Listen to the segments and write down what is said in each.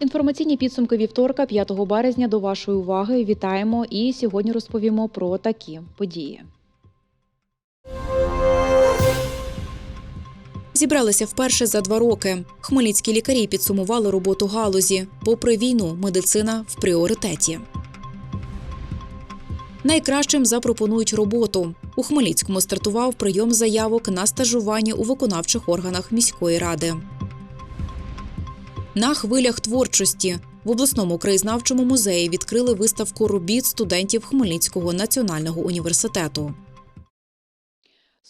Інформаційні підсумки вівторка, 5 березня, до вашої уваги. Вітаємо і сьогодні розповімо про такі події. Зібралися вперше за два роки. Хмельницькі лікарі підсумували роботу галузі. Попри війну, медицина в пріоритеті. Найкращим запропонують роботу. У Хмельницькому стартував прийом заявок на стажування у виконавчих органах міської ради. На хвилях творчості в обласному краєзнавчому музеї відкрили виставку робіт студентів Хмельницького національного університету.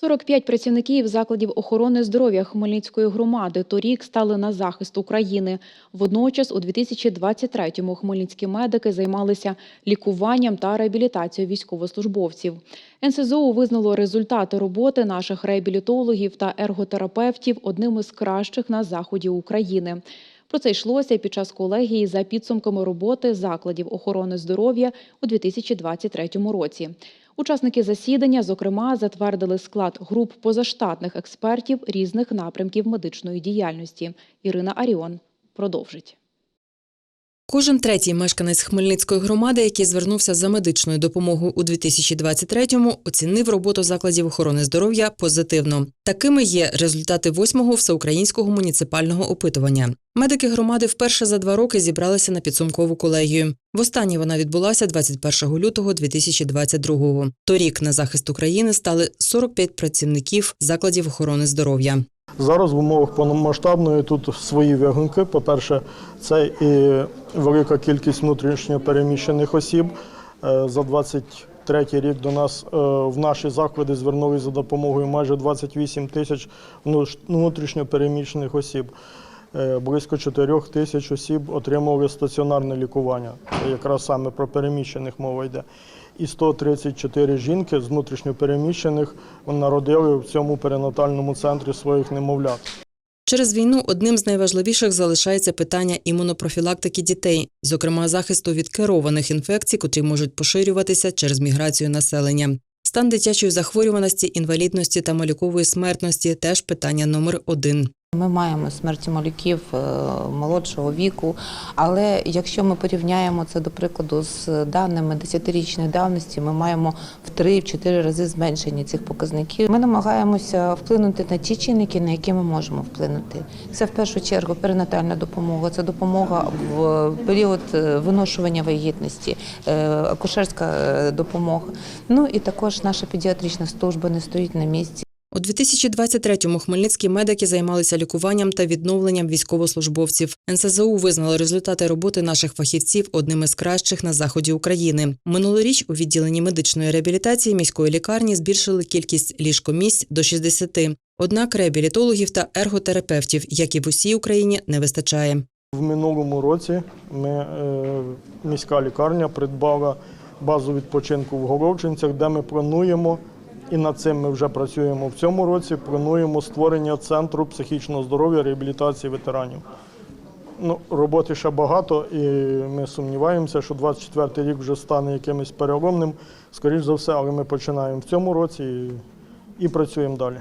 45 працівників закладів охорони здоров'я Хмельницької громади торік стали на захист України. Водночас, у 2023-му хмельницькі медики займалися лікуванням та реабілітацією військовослужбовців. НСЗУ визнало результати роботи наших реабілітологів та ерготерапевтів одним із кращих на заході України. Про це йшлося під час колегії за підсумками роботи закладів охорони здоров'я у 2023 році. Учасники засідання, зокрема, затвердили склад груп позаштатних експертів різних напрямків медичної діяльності. Ірина Аріон продовжить. Кожен третій мешканець Хмельницької громади, який звернувся за медичною допомогою у 2023-му, оцінив роботу закладів охорони здоров'я позитивно. Такими є результати восьмого всеукраїнського муніципального опитування. Медики громади вперше за два роки зібралися на підсумкову колегію. Востаннє вона відбулася 21 лютого 2022-го. Торік на захист України стали 45 працівників закладів охорони здоров'я. Зараз в умовах повномасштабної тут свої вигунки. По-перше, це і велика кількість внутрішньо переміщених осіб. Е, За 23 рік до нас е, в наші заклади звернулися за допомогою майже 28 тисяч внуш- внутрішньо переміщених осіб. Е, Близько 4 тисяч осіб отримали стаціонарне лікування. Якраз саме про переміщених мова йде. І 134 жінки з внутрішньо переміщених народили в цьому перинатальному центрі своїх немовлят. Через війну одним з найважливіших залишається питання імунопрофілактики дітей, зокрема захисту від керованих інфекцій, котрі можуть поширюватися через міграцію населення. Стан дитячої захворюваності, інвалідності та малюкової смертності теж питання номер один. Ми маємо смерті малюків е, молодшого віку, але якщо ми порівняємо це, до прикладу, з даними 10-річної давності, ми маємо в 3-4 рази зменшення цих показників. Ми намагаємося вплинути на ті чинники, на які ми можемо вплинути. Це в першу чергу перинатальна допомога, це допомога в період е, виношування вагітності, е, акушерська допомога. Ну і також наша педіатрична служба не стоїть на місці. У 2023-му хмельницькі медики займалися лікуванням та відновленням військовослужбовців. НСЗУ визнали результати роботи наших фахівців одним із кращих на заході України. Минулоріч у відділенні медичної реабілітації міської лікарні збільшили кількість ліжкомісць до 60. Однак реабілітологів та ерготерапевтів, як і в усій Україні, не вистачає. В минулому році ми, е, міська лікарня придбала базу відпочинку в Горовчинцях, де ми плануємо, і над цим ми вже працюємо в цьому році. Плануємо створення центру психічного здоров'я реабілітації ветеранів. Ну, роботи ще багато, і ми сумніваємося, що 24-й рік вже стане якимось переломним, скоріш за все, але ми починаємо в цьому році і, і працюємо далі.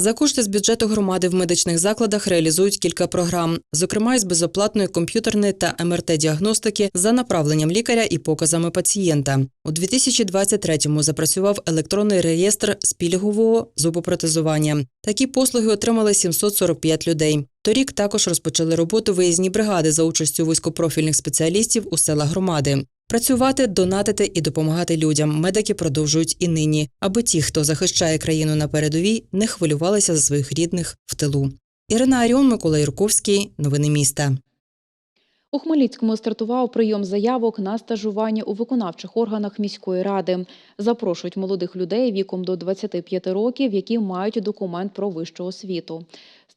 За кошти з бюджету громади в медичних закладах реалізують кілька програм, зокрема із безоплатної комп'ютерної та МРТ-діагностики за направленням лікаря і показами пацієнта. У 2023-му запрацював електронний реєстр спільгового зубопротезування. Такі послуги отримали 745 людей. Торік також розпочали роботу виїзні бригади за участю вузькопрофільних спеціалістів у села громади. Працювати, донатити і допомагати людям медики продовжують і нині, аби ті, хто захищає країну на передовій, не хвилювалися за своїх рідних в тилу. Ірина Аріон, Микола Юрковський. Новини міста. У Хмельницькому стартував прийом заявок на стажування у виконавчих органах міської ради. Запрошують молодих людей віком до 25 років, які мають документ про вищу освіту.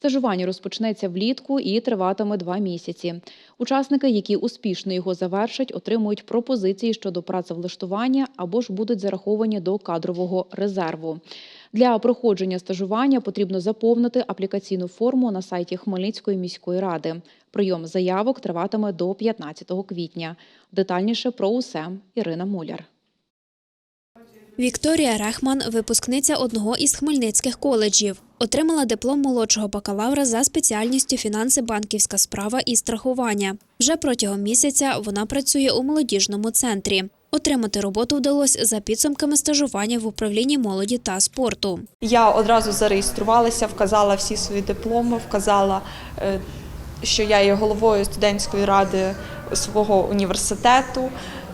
Стажування розпочнеться влітку і триватиме два місяці. Учасники, які успішно його завершать, отримують пропозиції щодо працевлаштування або ж будуть зараховані до кадрового резерву. Для проходження стажування потрібно заповнити аплікаційну форму на сайті Хмельницької міської ради. Прийом заявок триватиме до 15 квітня. Детальніше про усе Ірина Муляр. Вікторія Рехман, випускниця одного із хмельницьких коледжів, отримала диплом молодшого бакалавра за спеціальністю фінанси, банківська справа і страхування. Вже протягом місяця вона працює у молодіжному центрі. Отримати роботу вдалося за підсумками стажування в управлінні молоді та спорту. Я одразу зареєструвалася, вказала всі свої дипломи, вказала, е, що я є головою студентської ради свого університету.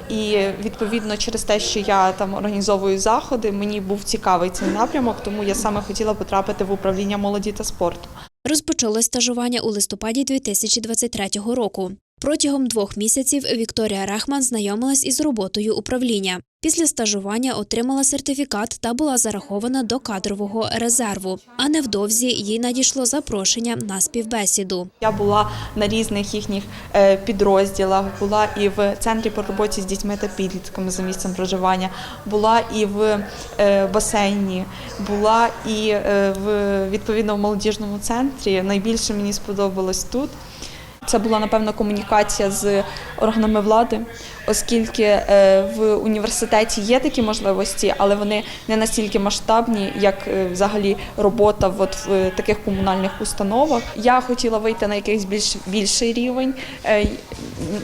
І відповідно через те, що я там організовую заходи, мені був цікавий цей напрямок, тому я саме хотіла потрапити в управління молоді та спорту. Розпочалось стажування у листопаді 2023 року. Протягом двох місяців Вікторія Рахман знайомилась із роботою управління. Після стажування отримала сертифікат та була зарахована до кадрового резерву. А невдовзі їй надійшло запрошення на співбесіду. Я була на різних їхніх е, підрозділах, була і в центрі по роботі з дітьми та підлітками за місцем проживання, була і в е, басейні, була і е, в відповідно в молодіжному центрі. Найбільше мені сподобалось тут. Це була напевно комунікація з органами влади, оскільки е, в університеті є такі можливості, але вони не настільки масштабні, як е, взагалі робота от в е, таких комунальних установах. Я хотіла вийти на якийсь більш більший рівень,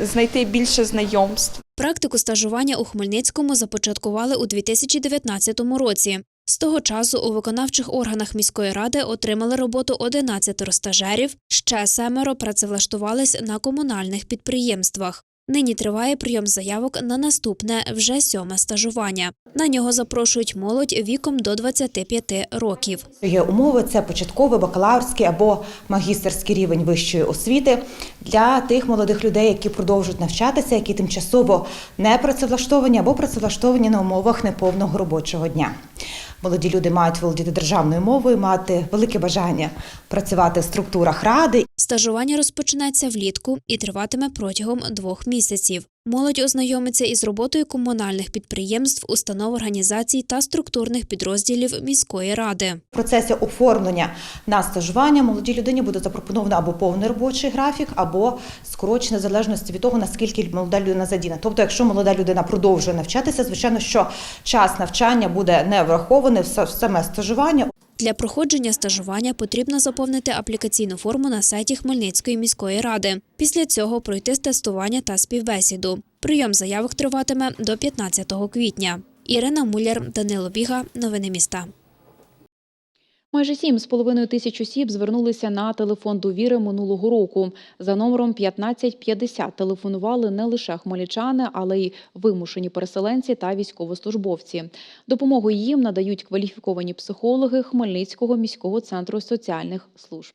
знайти більше знайомств. Практику стажування у Хмельницькому започаткували у 2019 році. З того часу у виконавчих органах міської ради отримали роботу 11 стажерів, ще семеро працевлаштувались на комунальних підприємствах. Нині триває прийом заявок на наступне вже сьоме стажування. На нього запрошують молодь віком до 25 років. Є умови це початковий, бакалаврський або магістерський рівень вищої освіти для тих молодих людей, які продовжують навчатися, які тимчасово не працевлаштовані або працевлаштовані на умовах неповного робочого дня. Молоді люди мають володіти державною мовою, мати велике бажання працювати в структурах ради Стажування розпочнеться влітку і триватиме протягом двох місяців. Молодь ознайомиться із роботою комунальних підприємств, установ організацій та структурних підрозділів міської ради. В процесі оформлення на стажування молодій людині буде запропоновано або повний робочий графік, або скорочений в залежності від того, наскільки молода людина задіяна. Тобто, якщо молода людина продовжує навчатися, звичайно, що час навчання буде не врахований в саме стажування. Для проходження стажування потрібно заповнити аплікаційну форму на сайті Хмельницької міської ради. Після цього пройти тестування та співбесіду. Прийом заявок триватиме до 15 квітня. Ірина Муляр, Данило Біга. Новини міста. Майже 7,5 тисяч осіб звернулися на телефон довіри минулого року. За номером 1550 телефонували не лише хмельничани, але й вимушені переселенці та військовослужбовці. Допомогу їм надають кваліфіковані психологи Хмельницького міського центру соціальних служб.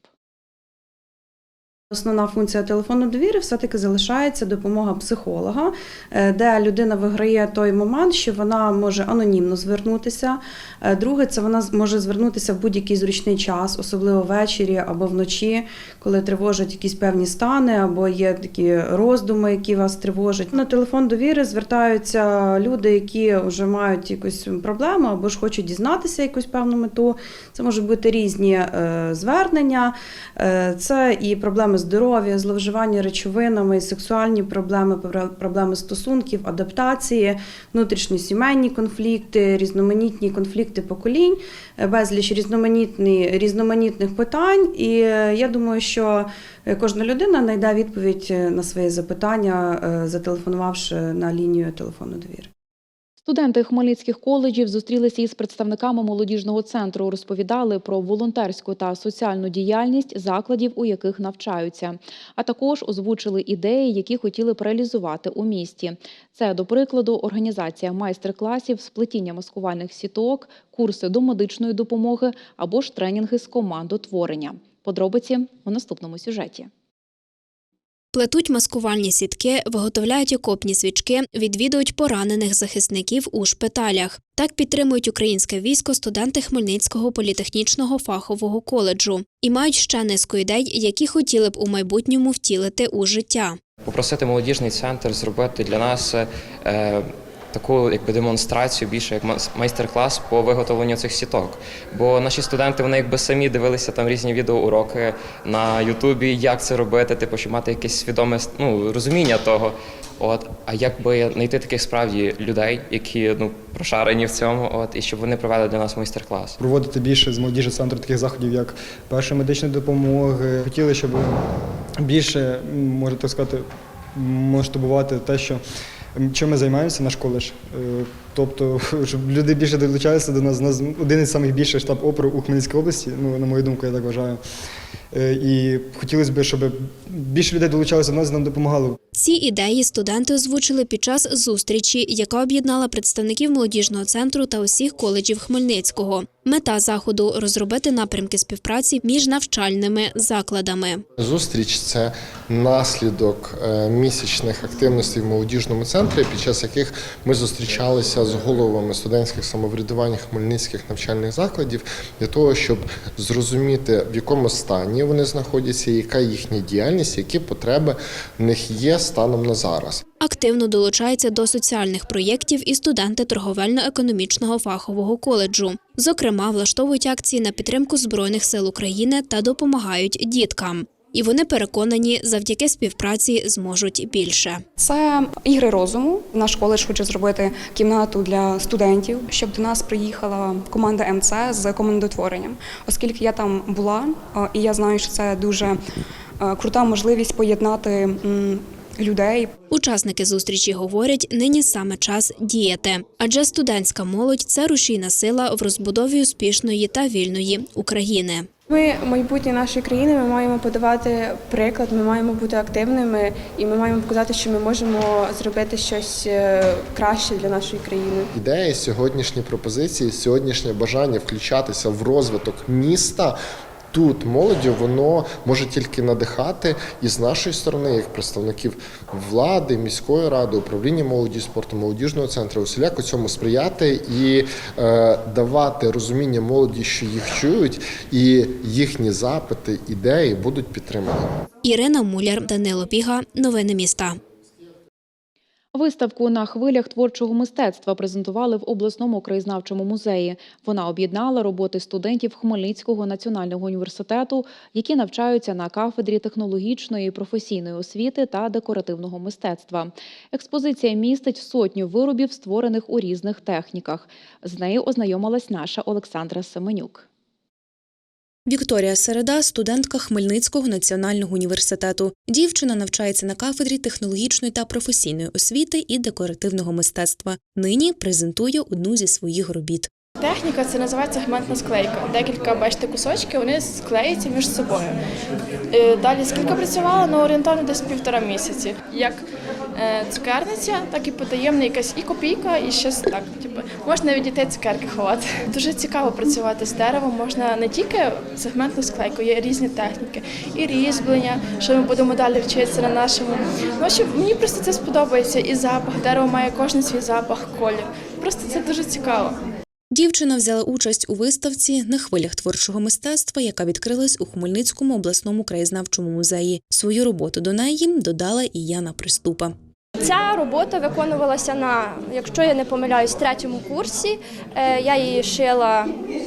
Основна функція телефону довіри все-таки залишається допомога психолога, е, де людина виграє той момент, що вона може анонімно звернутися. Е, Друге, це вона може звернутися в будь-який зручний час, особливо ввечері або вночі, коли тривожать якісь певні стани, або є такі роздуми, які вас тривожать. На телефон довіри звертаються люди, які вже мають якусь проблему або ж хочуть дізнатися якусь певну мету. Це можуть бути різні е, звернення. Це і проблеми здоров'я, зловживання речовинами, сексуальні проблеми, проблеми стосунків, адаптації, внутрішні сімейні конфлікти, різноманітні конфлікти поколінь, е, безліч різноманітних питань. І е, я думаю, що е, кожна людина знайде відповідь на свої запитання, зателефонувавши на лінію телефону довіри. Студенти хмельницьких коледжів зустрілися із представниками молодіжного центру, розповідали про волонтерську та соціальну діяльність закладів, у яких навчаються, а також озвучили ідеї, які хотіли б реалізувати у місті. Це, до прикладу, організація майстер-класів з плетіння маскувальних сіток, курси до медичної допомоги або ж тренінги з командотворення. Подробиці у наступному сюжеті. Плетуть маскувальні сітки, виготовляють окопні свічки, відвідують поранених захисників у шпиталях. Так підтримують українське військо студенти Хмельницького політехнічного фахового коледжу і мають ще низку ідей, які хотіли б у майбутньому втілити у життя. Попросити молодіжний центр зробити для нас е, таку якби демонстрацію, більше як майстер-клас по виготовленню цих сіток. Бо наші студенти вони якби самі дивилися там різні відеоуроки на Ютубі, як це робити, типу, щоб мати якесь свідоме ну, розуміння того. От, а як би знайти таких справді людей, які ну прошарені в цьому, от і щоб вони провели для нас майстер-клас. проводити більше з молодіжного центру таких заходів, як перша медична допомога. Хотіли, щоб більше, можна так сказати, масштабувати те, що чим ми займаємося наш коледж. Е, Тобто, щоб люди більше долучалися до нас. У нас один із найбільших штаб опору у Хмельницькій області, ну, на мою думку, я так вважаю. Е, І хотілося б, щоб більше людей долучалося до нас і нам допомагали. Ці ідеї студенти озвучили під час зустрічі, яка об'єднала представників молодіжного центру та усіх коледжів Хмельницького. Мета заходу розробити напрямки співпраці між навчальними закладами. Зустріч це наслідок е, місячних активностей в молодіжному центрі, під час яких ми зустрічалися з головами студентських самоврядувань хмельницьких навчальних закладів для того, щоб зрозуміти, в якому стані вони знаходяться, яка їхня діяльність, які потреби в них є станом на зараз. Активно долучаються до соціальних проєктів і студенти торговельно-економічного фахового коледжу. Зокрема, влаштовують акції на підтримку Збройних сил України та допомагають діткам. І вони переконані, завдяки співпраці зможуть більше. Це ігри розуму. Наш коледж хоче зробити кімнату для студентів, щоб до нас приїхала команда МЦ з командотворенням. Оскільки я там була, е, і я знаю, що це дуже е, крута можливість поєднати людей, Учасники зустрічі говорять, нині саме час діяти, адже студентська молодь це рушійна сила в розбудові успішної та вільної України. Ми майбутнє нашої країни. Ми маємо подавати приклад. Ми маємо бути активними, і ми маємо показати, що ми можемо зробити щось е, краще для нашої країни. Ідея, сьогоднішні пропозиції, сьогоднішнє бажання включатися в розвиток міста. Тут молоді воно може тільки надихати і з нашої сторони, як представників влади, міської ради, управління молоді спорту, молодіжного центру, усіляко цьому сприяти і е, давати розуміння молоді, що їх чують, і їхні запити, ідеї будуть підтримані. Ірина Муляр, Данило Біга. Новини міста. Виставку на хвилях творчого мистецтва презентували в обласному краєзнавчому музеї. Вона об'єднала роботи студентів Хмельницького національного університету, які навчаються на кафедрі технологічної і професійної освіти та декоративного мистецтва. Експозиція містить сотню виробів, створених у різних техніках. З нею ознайомилась наша Олександра Семенюк. Вікторія Середа, студентка Хмельницького національного університету. Дівчина навчається на кафедрі технологічної та професійної освіти і декоративного мистецтва. Нині презентує одну зі своїх робіт. Техніка це називається гментна склейка. Декілька бачите кусочки, вони склеюються між собою. Е, Далі скільки працювала, ну орієнтовно десь півтора місяці. Як цукерниця, так і потаємна якась і копійка, і щось так. Типу, можна від дітей цукерки ховати. Дуже цікаво працювати з деревом. Можна не тільки сегментну склейку, є різні техніки, і різьблення, що ми будемо далі вчитися на нашому. Ну, що мені просто це сподобається. І запах. Дерево має кожен свій запах, колір. Просто це дуже цікаво. Дівчина взяла участь у виставці на хвилях творчого мистецтва, яка відкрилась у Хмельницькому обласному краєзнавчому музеї. Свою роботу до неї додала і Яна Приступа. Ця робота виконувалася на, якщо я не помиляюсь, третьому курсі. Е, Я її шила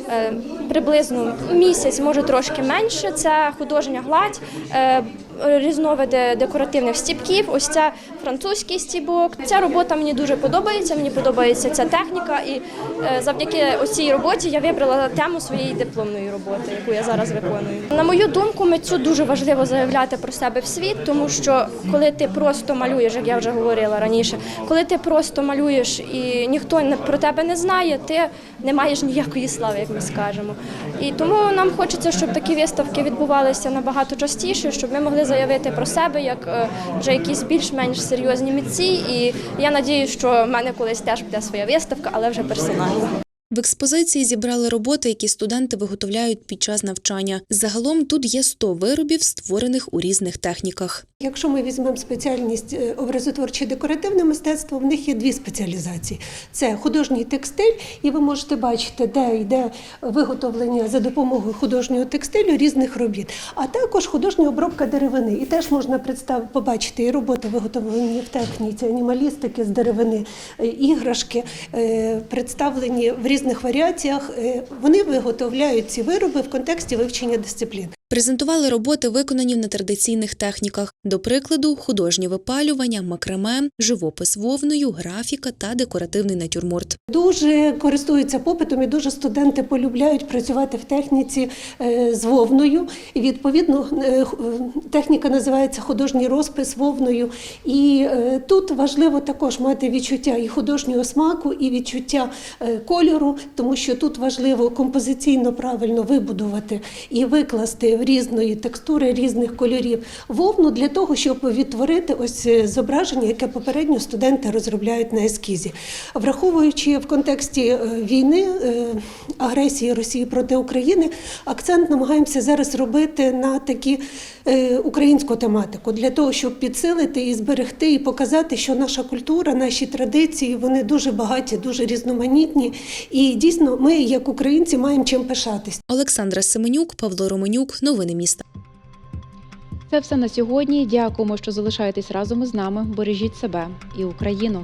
е, приблизно місяць, може трошки менше. Це художня гладь, е, різновиди декоративних стіпків. Ось це французький стібок. Ця робота мені дуже подобається. Мені подобається ця техніка, і е, завдяки цій роботі я вибрала тему своєї дипломної роботи, яку я зараз виконую. На мою думку, митцю дуже важливо заявляти про себе в світ, тому що коли ти просто малюєш, як я вже говорила раніше, коли ти просто малюєш і ніхто про тебе не знає, ти не маєш ніякої слави, як ми скажемо. І тому нам хочеться, щоб такі виставки відбувалися набагато частіше, щоб ми могли заявити про себе як е, вже якісь більш-менш серйозні митці. І я надію, що в мене колись теж буде своя виставка, але вже персональна. В експозиції зібрали роботи, які студенти виготовляють під час навчання. Загалом тут є 100 виробів, створених у різних техніках. Якщо ми візьмемо спеціальність е, образотворче декоративне мистецтво, в них є дві спеціалізації: це художній текстиль, і ви можете бачити, де йде виготовлення за допомогою художнього текстилю різних робіт, а також художня обробка деревини. І теж можна представ... побачити і роботи виготовлені в техніці, анімалістики з деревини, е, іграшки е, представлені в різних варіаціях. Е, Вони виготовляють ці вироби в контексті вивчення дисциплін. Презентували роботи, виконані в нетрадиційних техніках. До прикладу, художнє випалювання, макраме, живопис вовною, графіка та декоративний натюрморт. Дуже користуються попитом і дуже студенти полюбляють працювати в техніці е, з вовною. І відповідно е, техніка називається художній розпис вовною. І е, тут важливо також мати відчуття і художнього смаку, і відчуття кольору, тому що тут важливо композиційно правильно вибудувати і викласти різної текстури, різних кольорів вовну для того, щоб відтворити ось е, зображення, яке попередньо студенти розробляють на ескізі. Враховуючи в контексті е, війни, е, агресії Росії проти України, акцент намагаємося зараз робити на такі українську тематику для того, щоб підсилити і зберегти, і показати, що наша культура, наші традиції вони дуже багаті, дуже різноманітні. І дійсно, ми, як українці, маємо чим пишатись. Олександра Семенюк, Павло Романюк. Новини міста. Це все на сьогодні. Дякуємо, що залишаєтесь разом із нами. Бережіть себе і Україну.